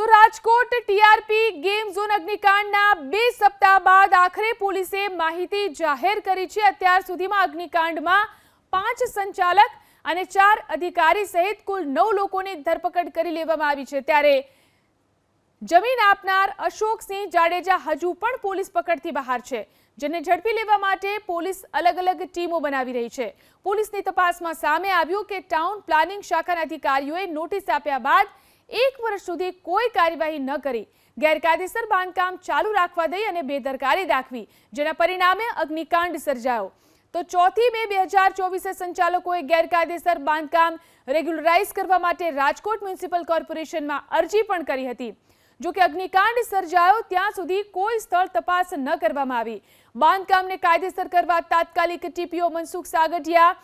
તો Rajkot TRP game zone અગ્નિકાંડના બે સપ્તાહ બાદ આખરે પોલીસે માહિતી જાહેર કરી છે. અત્યાર સુધીમાં અગ્નિકાંડમાં પાંચ સંચાલક અને ચાર અધિકારી સહિત કુલ નવ લોકોની ધરપકડ કરી લેવામાં આવી છે. ત્યારે જમીન આપનાર અશોકસિંહ જાડેજા હજુ પણ પોલીસ પકડથી બહાર છે, જેને ઝડપી લેવા માટે પોલીસ અલગ અલગ ટીમો બનાવી રહી છે. પોલીસની તપાસમાં સામે આવ્યું કે ટાઉન પ્લાનિંગ શાખાના અધિકારીઓએ નોટિસ આપ્યા બાદ એક વર્ષ સુધી કોઈ કાર્યવાહી ન કરી. ગેરકાયદેસર બાંધકામ ચાલુ રાખવા દઈ અને બેદરકારી દાખવી, જેના પરિણામે અગ્નિકાંડ સર્જાયો. તો ચોથી મે બે હજાર ચોવીસે સંચાલકોએ ગેરકાયદેસર બાંધકામ રેગ્યુલરાઇઝ કરવા માટે રાજકોટ મ્યુનિસિપલ કોર્પોરેશનમાં અરજી પણ કરી હતી. જો કે અગ્નિકાંડ સર્જાયો, ત્યાં સુધી કોઈ સ્થળ તપાસ ન કરવામાં આવી. બાંધકામને કાયદેસર કરવા તાત્કાલિક ટીપીઓ મનસુખ સાગઠિયા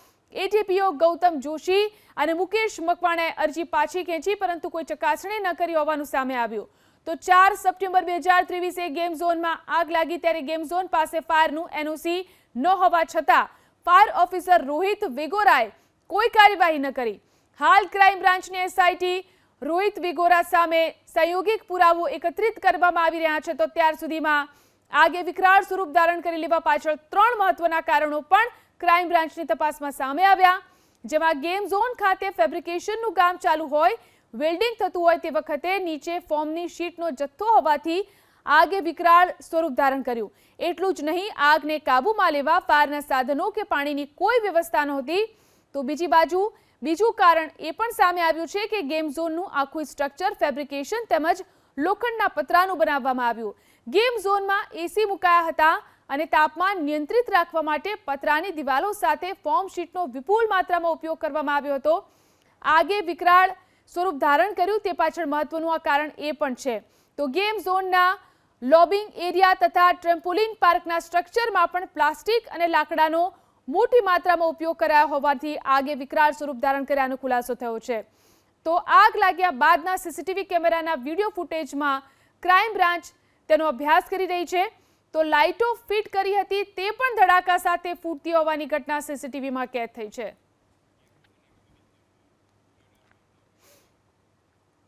એટીપીઓ ગૌતમ જોશી અને મુકેશ મકવાણાએ અરજી પાછી ખેંચી, પરંતુ કોઈ ચકાસણી ન કરી હોવાનું સામે આવ્યું. તો ચાર સપ્ટેમ્બર બે હજાર ત્રેવીસે ગેમ ઝોનમાં આગ લાગી ત્યારે ગેમ ઝોન પાસે ફાયરનું એનઓસી ન હોવા છતાં ફાયર ઓફિસર રોહિત વેગોરાએ કોઈ કાર્યવાહી ન કરી. હાલ ક્રાઇમ બ્રાન્ચની એસઆઈટી રોહિત વેગોરા સામે સંયોગિક પુરાવો એકત્રિત કરવામાં આવી રહ્યા છે. તો ત્યાર સુધીમાં આગે વિકરાળ સ્વરૂપ ધારણ કરી લેવા પાછળ ત્રણ મહત્વના કારણો પણ ક્રાઇમ બ્રાન્ચની તપાસમાં સામે આવ્યા. જેમાં ગેમ ઝોન ખાતે ફેબ્રિકેશનનું કામ ચાલુ હોય, વેલ્ડિંગ થતું હોય તે વખતે નીચે ફોર્મની શીટનો જથ્થો હોવાથી આગે વિકરાળ સ્વરૂપ ધારણ કર્યું. એટલું જ નહીં, આગને કાબૂમાં લેવા ફાયરના સાધનો કે પાણીની કોઈ વ્યવસ્થા નહોતી. તો બીજી બાજુ, બીજું કારણ એ પણ સામે આવ્યું છે કે ગેમ ઝોનનું આખું સ્ટ્રક્ચર ફેબ્રિકેશન તેમજ લોખંડના પતરાનું બનાવવામાં આવ્યું. ગેમ ઝોનમાં એસી મુકાયા હતા અને તાપમાન નિયંત્રિત રાખવા માટે પતરાની દિવાલો સાથે ફોર્મ શીટનો વિપુલ માત્રામાં ઉપયોગ કરવામાં આવ્યો હતો. આગે વિકરાળ સ્વરૂપ ધારણ કર્યું, તે પાછળ મહત્વનું આ કારણ એ પણ છે. તો ગેમ ઝોનના લોબિંગ એરિયા તથા ટ્રેમ્પોલિન પાર્કના સ્ટ્રક્ચરમાં પણ પ્લાસ્ટિક અને લાકડાનો મોટી માત્રામાં ઉપયોગ કરાયો હોવાથી આગે વિકરાળ સ્વરૂપ ધારણ કર્યાનો ખુલાસો થયો છે. તો આગ લાગ્યા બાદના સીસીટીવી કેમેરાના વીડિયો ફૂટેજમાં ક્રાઇમ બ્રાન્ચ તેનો અભ્યાસ કરી રહી છે. તો લાઇટો ફિટ કરી હતી તે પણ ધડાકા સાથે ફૂટતી હોવાની ઘટના સીસીટીવીમાં કેદ થઈ છે.